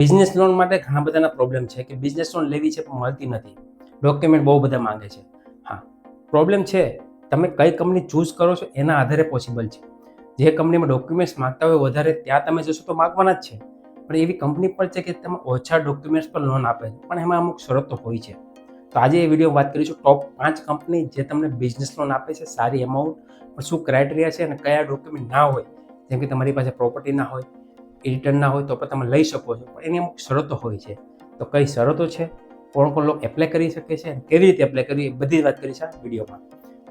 Business loan માટે ઘણા બધાના પ્રોબ્લેમ છે કે બિઝનેસ લોન લેવી છે પણ મળતી નથી. ડોક્યુમેન્ટ બહુ બધા માંગે છે. હા, પ્રોબ્લેમ છે, તમે કઈ કંપની ચૂઝ કરો છો એના આધારે પોસિબલ છે. જે કંપનીમાં ડોક્યુમેન્ટ્સ માંગતા હોય વધારે ત્યાં તમે જશો તો માગવાના જ છે. પણ એવી કંપની પણ છે કે તમે ઓછા ડોક્યુમેન્ટ્સ પર લોન આપે પણ એમાં અમુક શરતો હોય છે. તો આજે એ વીડિયો વાત કરીશું ટોપ પાંચ કંપની જે તમને બિઝનેસ લોન આપે છે, સારી અમાઉન્ટ પણ શું ક્રાઇટેરિયા છે અને કયા ડોક્યુમેન્ટ ના હોય, જેમ કે તમારી પાસે પ્રોપર્ટી ના હોય રિટર્ન ના હોય તો પણ તમે લઈ શકો છો. પણ એની અમુક શરતો હોય છે. તો કઈ શરતો છે? કોણ કોણ લોકો એપ્લાય કરી શકે છે? અને કેવી રીતે એપ્લાય કરવી એ બધી વાત કરી છે વિડીયોમાં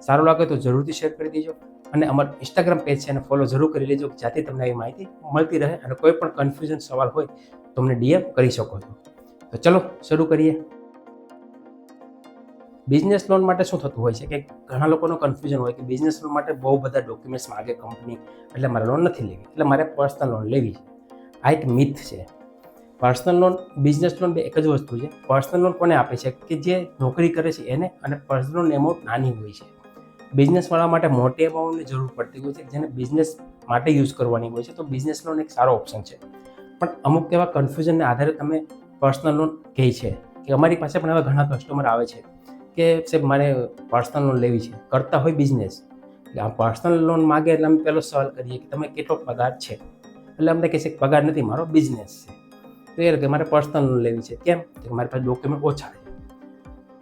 સારું લાગે તો જરૂરથી શેર કરી દેજો. અને અમારું ઇન્સ્ટાગ્રામ પેજ છે એને ફોલો જરૂર કરી લેજો, જ્યાંથી તમને આવી માહિતી મળતી રહે અને કોઈ પણ કન્ફ્યુઝન સવાલ હોય તો અમને ડીએમ કરી શકો છો. તો ચલો, શરૂ કરીએ. બિઝનેસ લોન માટે શું થતું હોય છે? કે ઘણા લોકોનો કન્ફ્યુઝન હોય કે બિઝનેસ લોન માટે બહુ બધા ડોક્યુમેન્ટ્સ માગે કંપની એટલે મારે લોન નથી લેવી. એટલે મારે પર્સનલ લોન લેવી છે. આ એક મિથ છે. પર્સનલ લોન બિઝનેસ લોન બે એક જ વસ્તુ છે. પર્સનલ લોન કોને આપે છે? કે જે નોકરી કરે છે એને અને પર્સનલ લોન એમાઉન્ટ નાની હોય છે. બિઝનેસવાળા માટે મોટી એમાઉન્ટની જરૂર પડતી હોય છે, જેને બિઝનેસ માટે યુઝ કરવાની હોય છે, તો બિઝનેસ લોન એક સારો ઓપ્શન છે. પણ અમુક એવા કન્ફ્યુઝનને આધારે તમે પર્સનલ લોન કહે છે. કે અમારી પાસે પણ એવા ઘણા કસ્ટમર આવે છે કે, સાહેબ, મારે પર્સનલ લોન લેવી છે. કરતા હોય બિઝનેસ આ પર્સનલ લોન માગે એટલે અમે પહેલો સવાલ કરીએ કે તમે કેટલો પગાર છે? એટલે અમને કહે છે પગાર નથી, મારો બિઝનેસ છે. તો એ રીતે મારે પર્સનલ લોન લેવી છે. કેમ? કે મારી પાસે ડોક્યુમેન્ટ ઓછા છે.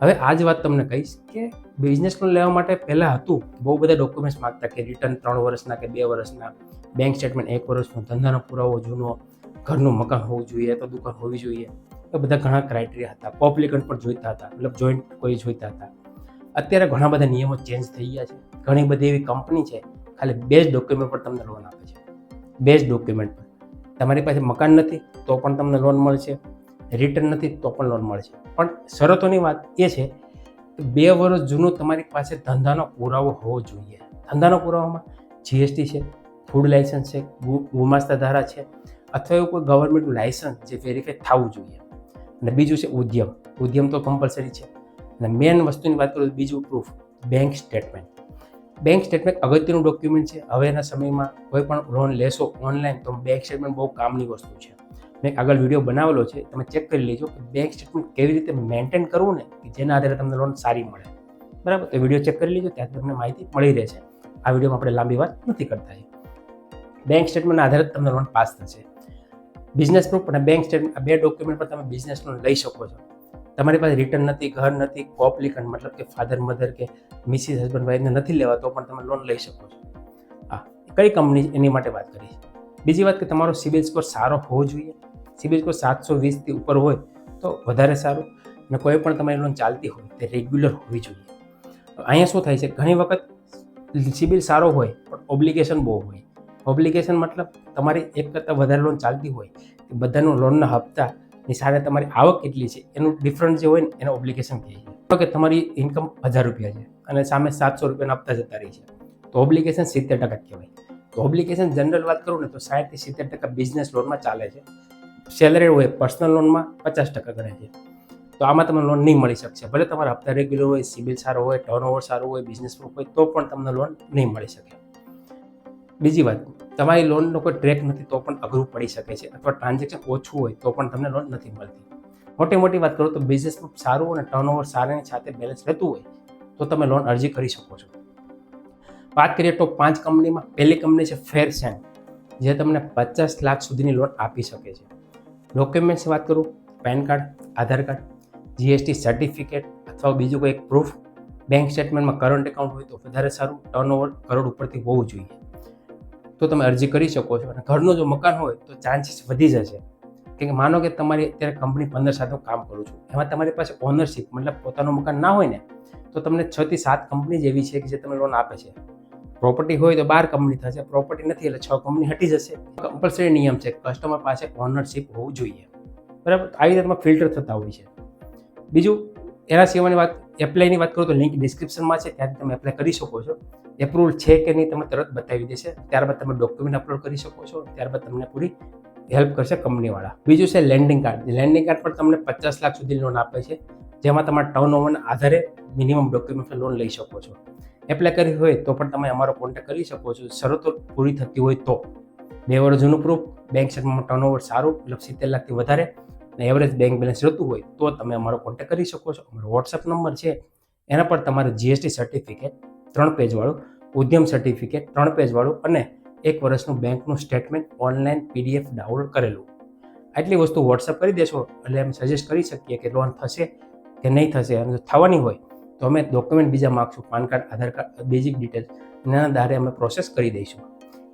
હવે આ જ વાત તમને કહીશ કે બિઝનેસ લોન લેવા માટે પહેલાં હતું, બહુ બધા ડોક્યુમેન્ટ્સ માગતા કે રિટર્ન ત્રણ વર્ષના કે બે વર્ષના બેંક સ્ટેટમેન્ટ એક વર્ષનો ધંધાનો પુરાવો જૂનો, ઘરનું મકાન હોવું જોઈએ, તો દુકાન હોવી જોઈએ. એ બધા ઘણા ક્રાઇટેરિયા હતા. કોપ્લિકન્ટ પણ જોઈતા હતા, મતલબ જોઈન્ટ કોઈ જોઈતા હતા. અત્યારે ઘણા બધા નિયમો ચેન્જ થઈ ગયા છે. ઘણી બધી એવી કંપની છે, ખાલી બે ડોક્યુમેન્ટ પર તમને લોન આપે છે. બે જ ડોક્યુમેન્ટ પર. તમારી પાસે મકાન નથી, તો પણ તમને લોન મળશે. રિટર્ન નથી, તો પણ લોન મળશે. પણ શરતોની વાત એ છે કે બે વર્ષ જૂનું તમારી પાસે ધંધાનો પુરાવો હોવો જોઈએ. ધંધાનો પુરાવામાં જીએસટી છે ફૂડ લાયસન્સ છે ગુમાસ્તા ધારા છે, અથવા એવું કોઈ ગવર્મેન્ટનું લાયસન્સ જે વેરીફાઈ થવું જોઈએ. અને બીજું છે ઉદ્યમ. ઉદ્યમ તો કમ્પલસરી છે. અને મેઇન વસ્તુની વાત કરું બીજું proof bank statement bank statement અગત્યનું ડોક્યુમેન્ટ છે. હવેના સમયમાં કોઈ પણ લોન લેશો ઓનલાઈન તો બેંક સ્ટેટમેન્ટ બહુ કામની વસ્તુ છે. મેં આગળ વીડિયો બનાવેલો છે. તમે ચેક કરી લેજો કે બેંક સ્ટેટમેન્ટ કેવી રીતે મેન્ટેન કરવું ને કે જેના આધારે તમને લોન સારી મળે. બરાબર? તો વીડિયો ચેક કરી લેજો ત્યાંથી તમને માહિતી મળી રહેશે. આ વિડીયોમાં આપણે લાંબી વાત નથી કરતા બેંક સ્ટેટમેન્ટના આધારે તમને લોન પાસ થશે. બિઝનેસ પ્રૂફ અને બેંક સ્ટેટમેન્ટ આ બે ડોક્યુમેન્ટ પર તમે બિઝનેસ લોન લઈ શકો છો. તમારી પાસે રિટર્ન નથી, ઘર નથી કોપ્લિકન્ટ મતલબ કે ફાધર મધર કે મિસિસ હસબન્ડ વાઈફને નથી લેવા તો પણ તમે લોન લઈ શકો છો. હા, કઈ કંપની એની માટે વાત કરી બીજી વાત કે તમારો સિબિલ સ્કોર સારો હોવો જોઈએ. સિબિલ સ્કોર સાતસો વીસથી ઉપર હોય તો વધારે સારું. અને કોઈ પણ તમારી લોન ચાલતી હોય તે રેગ્યુલર હોવી જોઈએ. અહીંયા શું થાય છે? ઘણી વખત સિબિલ સારો હોય, પણ ઓબ્લિગેશન બહુ હોય. ઓબ્લિગેશન મતલબ તમારી એક કરતાં વધારે લોન ચાલતી હોય બધાનું લોનના હપ્તાની સાથે તમારી આવક કેટલી છે, એનું ડિફરન્સ જે હોય ને, એને ઓબ્લિકેશન કહે છે. કે તમારી ઇન્કમ હજાર રૂપિયા છે અને સામે સાતસો રૂપિયાના હપ્તા જતા રહી છે. તો ઓબ્લિકેશન સિત્તેર ટકા કહેવાય. તો ઓબ્લિકેશન જનરલ વાત કરું ને, તો સાઠથી સિત્તેર ટકા બિઝનેસ લોનમાં ચાલે છે. સેલરી હોય પર્સનલ લોનમાં પચાસ ટકા ગણે છે. તો આમાં તમને લોન નહીં મળી શકશે. ભલે તમારા હપ્તા રેગ્યુલર હોય સિબિલ સારો હોય ટર્નઓવર સારું હોય બિઝનેસ પ્રૂફ હોય, તો પણ તમને લોન નહીં મળી શકે. બીજી વાત તમારી લોનનો કોઈ ટ્રેક નથી તો પણ અઘરું પડી શકે છે અથવા ટ્રાન્ઝેક્શન ઓછું હોય તો પણ તમને લોન નથી મળતી. મોટી મોટી વાત કરું તો બિઝનેસ સારું અને ટર્નઓવર સારાની સાથે બેલેન્સ રહેતું હોય તો તમે લોન અરજી કરી શકો છો. વાત કરીએ તો પાંચ કંપનીમાં પહેલી કંપની છે ફેરસેન જે તમને પચાસ લાખ સુધીની લોન આપી શકે છે. ડોક્યુમેન્ટ્સની વાત કરું PAN card Aadhaar card GST certificate અથવા બીજું કોઈ એક પ્રૂફ બેંક સ્ટેટમેન્ટમાં કરંટ એકાઉન્ટ હોય તો વધારે સારું ટર્નઓવર કરોડ ઉપરથી હોવું જોઈએ. તો તમે અરજી કરી શકો છો. અને ઘરનું જો મકાન હોય તો ચાન્સીસ વધી જશે. કેમ કે માનો કે તમારી અત્યારે કંપની પંદર સાથે કામ કરું છું. એમાં તમારી પાસે ઓનરશિપ મતલબ પોતાનું મકાન ના હોય ને, તો તમને છ થી સાત કંપની જેવી છે કે જે તમને લોન આપે છે. પ્રોપર્ટી હોય તો બાર કંપની થશે પ્રોપર્ટી નથી એટલે છ કંપની હટી જશે. કમ્પલસરી નિયમ છે કસ્ટમર પાસે ઓનરશિપ હોવું જોઈએ. બરાબર? આવી રીતે ફિલ્ટર થતા હોય છે. બીજું, એના સિવાયની વાત એપ્લાયની વાત કરું તો લિંક ડિસ્ક્રિપ્શનમાં છે, ત્યાંથી તમે એપ્લાય કરી શકો છો. એપ્રુવલ છે કે નહીં તમને તરત બતાવી દેશે. ત્યારબાદ તમે ડોક્યુમેન્ટ અપલોડ કરી શકો છો. ત્યારબાદ તમને પૂરી હેલ્પ કરશે કંપનીવાળા બીજું છે લેન્ડિંગ કાર્ડ લેન્ડિંગ કાર્ડ પર તમને પચાસ લાખ સુધી લોન આપે છે. જેમાં તમારા ટર્ન ઓવરના આધારે મિનિમમ ડોક્યુમેન્ટ લોન લઈ શકો છો. એપ્લાય કરી હોય તો પણ તમે અમારો કોન્ટેક્ટ કરી શકો છો. શરતો પૂરી થતી હોય તો. બે વર્ષ જૂનું પ્રૂફ બેંક સ્ટેટમેન્ટમાં ટર્નઓવર સારું, મતલબ સિત્તેર લાખથી વધારે અને એવરેજ બેંક બેલેન્સ જતું હોય તો તમે અમારો કોન્ટેક્ટ કરી શકો છો. અમારો વોટ્સઅપ નંબર છે. એના પર તમારે જીએસટી સર્ટિફિકેટ ત્રણ પેજવાળું, ઉદ્યમ સર્ટિફિકેટ ત્રણ પેજવાળું અને એક વર્ષનું બેંકનું સ્ટેટમેન્ટ ઓનલાઈન પીડીએફ ડાઉનલોડ કરેલું. આટલી વસ્તુ વોટ્સઅપ કરી દેશો, એટલે અમે સજેસ્ટ કરી શકીએ કે લોન થશે કે નહીં થશે, અને જો થવાની હોય, તો અમે ડોક્યુમેન્ટ બીજા માગશું, PAN card Aadhaar card basic details એના આધારે અમે પ્રોસેસ કરી દઈશું.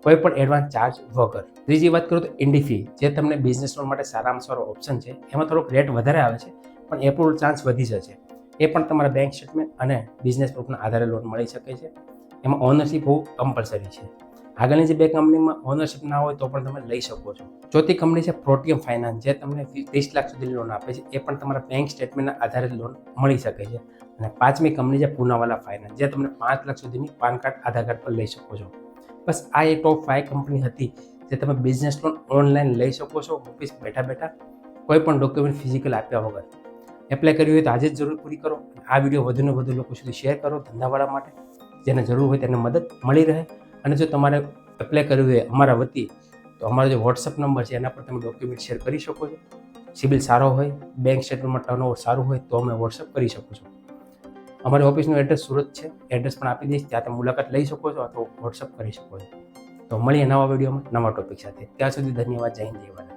કોઈ પણ એડવાન્સ ચાર્જ વગર. ત્રીજી વાત કરું તો ઇન્ડી ફી જે તમને બિઝનેસ લોન માટે સારામાં સારો ઓપ્શન છે, એમાં થોડોક રેટ વધારે આવે છે, પણ એપ્રુવલ ચાન્સ વધી જશે. એ પણ તમારા બેંક સ્ટેટમેન્ટ અને બિઝનેસ પ્રૂફના આધારે લોન મળી શકે છે. એમાં ઓનરશિપ હોવું કમ્પલસરી છે. આગળની જે બે કંપનીમાં ઓનરશિપ ના હોય તો પણ તમે લઈ શકો છો. ચોથી કંપની છે પ્રોટિયમ ફાઇનાન્સ જે તમને ત્રીસ લાખ સુધીની લોન આપે છે. એ પણ તમારા બેંક સ્ટેટમેન્ટના આધારે લોન મળી શકે છે. અને પાંચમી કંપની છે પૂનાવાલા ફાઇનાન્સ જે તમને પાંચ લાખ સુધીની પાન કાર્ડ, આધાર કાર્ડ પર લઈ શકો છો. બસ આ એ ટોપ ફાઇવ કંપની હતી જે તમે બિઝનેસ લોન ઓનલાઈન લઈ શકો છો. ઓફિસ બેઠા બેઠા કોઈ પણ ડોક્યુમેન્ટ ફિઝિકલ આપ્યા વગર. એપ્લાય કરવી હોય તો આજે જ જરૂર પૂરી કરો આ વીડિયો વધુને વધુ લોકો સુધી શેર કરો ધંધાવાળા માટે. જેને જરૂર હોય તેને મદદ મળી રહે. અને જો તમારે એપ્લાય કરવી હોય અમારા વતી, તો અમારો જે વોટ્સઅપ નંબર છે, એના પર તમે ડોક્યુમેન્ટ શેર કરી શકો છો. સિબિલ સારો હોય બેંક સ્ટેટમેન્ટમાં ટર્નઓવર સારું હોય, તો અમે વોટ્સઅપ કરી શકો છો. અમારી ઓફિસનું એડ્રેસ સુરત છે. એડ્રેસ પણ આપી દઈશ, ત્યાં તમે મુલાકાત લઈ શકો છો અથવા વોટ્સઅપ કરી શકો છો. તો મળીએ નવા વિડીયોમાં, નવા ટોપિક સાથે. ત્યાં સુધી ધન્યવાદ. જય હિન્દ, જય